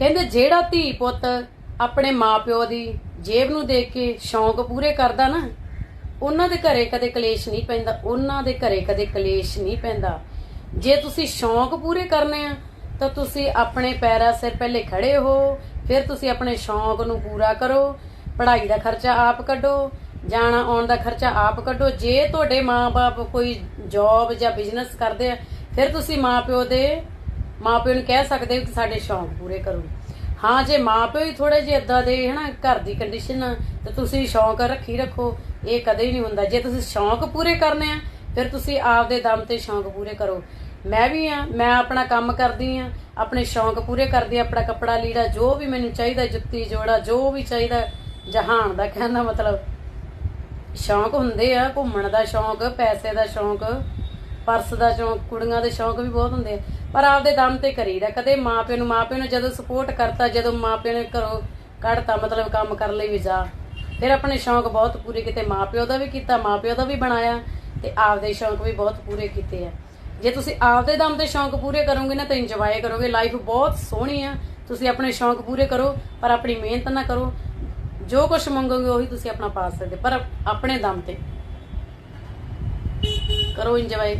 ਕਹਿੰਦੇ ਜਿਹੜਾ ਧੀ ਪੁੱਤ ਆਪਣੇ ਮਾਪਿਓ ਦੀ ਜੇਬ ਨੂੰ ਦੇਖ ਕੇ ਸ਼ੌਂਕ ਪੂਰੇ ਕਰਦਾ ਨਾ, ਉਹਨਾਂ ਦੇ ਘਰੇ ਕਦੇ ਕਲੇਸ਼ ਨਹੀਂ ਪੈਂਦਾ, ਉਹਨਾਂ ਦੇ ਘਰੇ ਕਦੇ ਕਲੇਸ਼ ਨਹੀਂ ਪੈਂਦਾ। ਜੇ ਤੁਸੀਂ ਸ਼ੌਂਕ ਪੂਰੇ ਕਰਨੇ ਆ, ਤਾਂ ਤੁਸੀਂ ਆਪਣੇ ਪੈਰਾਂ ਸਿਰ ਪਹਿਲੇ ਖੜੇ ਹੋ, ਫਿਰ ਤੁਸੀਂ ਆਪਣੇ ਸ਼ੌਂਕ ਨੂੰ ਪੂਰਾ ਕਰੋ, ਪੜ੍ਹਾਈ ਦਾ ਖਰਚਾ ਆਪ ਕੱਢੋ, ਜਾਣਾ ਆਉਣ ਦਾ ਖਰਚਾ ਆਪ ਕੱਢੋ। ਜੇ ਤੁਹਾਡੇ ਮਾਪੇ ਕੋਈ ਜੌਬ ਜਾਂ ਬਿਜ਼ਨਸ ਕਰਦੇ ਆ, ਫਿਰ ਤੁਸੀਂ ਮਾਪਿਓ ਦੇ ਮਾਪਿਓ ਨੂੰ ਕਹਿ ਸਕਦੇ ਕਿ ਸਾਡੇ ਸ਼ੌਂਕ ਪੂਰੇ ਕਰੋ। ਹਾਂ, ਜੇ ਮਾਪਿਓ ਹੀ ਥੋੜੇ ਜਿਹੇ ਇਦਾਂ ਦੇ ਹਨਾ, ਘਰ ਦੀ ਕੰਡੀਸ਼ਨ ਤੇ ਤੁਸੀਂ ਸ਼ੌਂਕ ਰੱਖੀ ਰੱਖੋ। ਇਹ ਕਦੇ ਹੀ ਨਹੀਂ ਹੁੰਦਾ। ਜੇ ਤੁਸੀਂ ਸ਼ੌਂਕ ਪੂਰੇ ਕਰਨੇ ਆ, ਫਿਰ ਤੁਸੀਂ ਆਪਦੇ ਦਮ ਤੇ ਸ਼ੌਂਕ ਪੂਰੇ ਕਰੋ। ਮੈਂ ਵੀ ਆ, ਮੈਂ ਆਪਣਾ ਕੰਮ ਕਰਦੀ ਆ, ਆਪਣੇ ਸ਼ੌਂਕ ਪੂਰੇ ਕਰਦੀ ਆ, ਆਪਣਾ ਕੱਪੜਾ ਲੀੜਾ ਜੋ ਵੀ ਮੈਨੂੰ ਚਾਹੀਦਾ, ਜੁੱਤੀ, ਜੋੜਾ, ਜੋ ਵੀ ਚਾਹੀਦਾ, ਜਹਾਨ ਦਾ ਕਹਿੰਦਾ ਮਤਲਬ। ਸ਼ੌਂਕ ਹੁੰਦੇ ਆ, ਘੁੰਮਣ ਦਾ ਸ਼ੌਂਕ, ਪੈਸੇ ਦਾ ਸ਼ੌਂਕ। ਪਰਸ ਦਾ ਸ਼ੌਂਕ ਕੁੜੀਆਂ ਦੇ ਸ਼ੌਂਕ ਵੀ ਬਹੁਤ ਹੁੰਦੇ ਆ। ਪਰ ਆਪਦੇ ਦਮ ਤੇ ਕਰੀਦਾ, ਕਦੇ ਮਾਪਿਆਂ ਨੂੰ ਮਾਪਿਆਂ ਨੂੰ ਜਦੋਂ ਸਪੋਰਟ ਕਰਤਾ, ਜਦੋਂ ਮਾਪਿਆਂ ਨੇ ਘਰੋਂ ਕੱਢਤਾ, ਮਤਲਬ ਕੰਮ ਕਰਨ ਲਈ ਵੀ ਜਾ। ਫਿਰ ਆਪਣੇ ਸ਼ੌਂਕ ਬਹੁਤ ਪੂਰੇ ਕੀਤੇ, ਮਾਪਿਓ ਦਾ ਵੀ ਕੀਤਾ, ਮਾਪਿਓ ਦਾ ਵੀ ਬਣਾਇਆ ਤੇ ਆਪਦੇ ਸ਼ੌਂਕ ਵੀ ਬਹੁਤ ਪੂਰੇ ਕੀਤੇ ਆ। ਜੇ ਤੁਸੀਂ ਆਪਦੇ ਦਮ ਤੇ ਸ਼ੌਂਕ ਪੂਰੇ ਕਰੋਗੇ ਨਾ, ਤਾਂ ਇੰਜੋਏ ਕਰੋਗੇ। ਲਾਈਫ ਬਹੁਤ ਸੋਹਣੀ ਆ। ਤੁਸੀਂ ਆਪਣੇ ਸ਼ੌਂਕ ਪੂਰੇ ਕਰੋ, ਪਰ ਆਪਣੀ ਮਿਹਨਤ ਨਾ ਕਰੋ। ਜੋ ਕੁਝ ਮੰਗੋਗੇ, ਉਹੀ ਤੁਸੀਂ ਆਪਣਾ ਪਾ ਸਕਦੇ, ਪਰ ਆਪਣੇ ਦਮ ਤੇ ਕਰੋ ਇੰਜੋਏ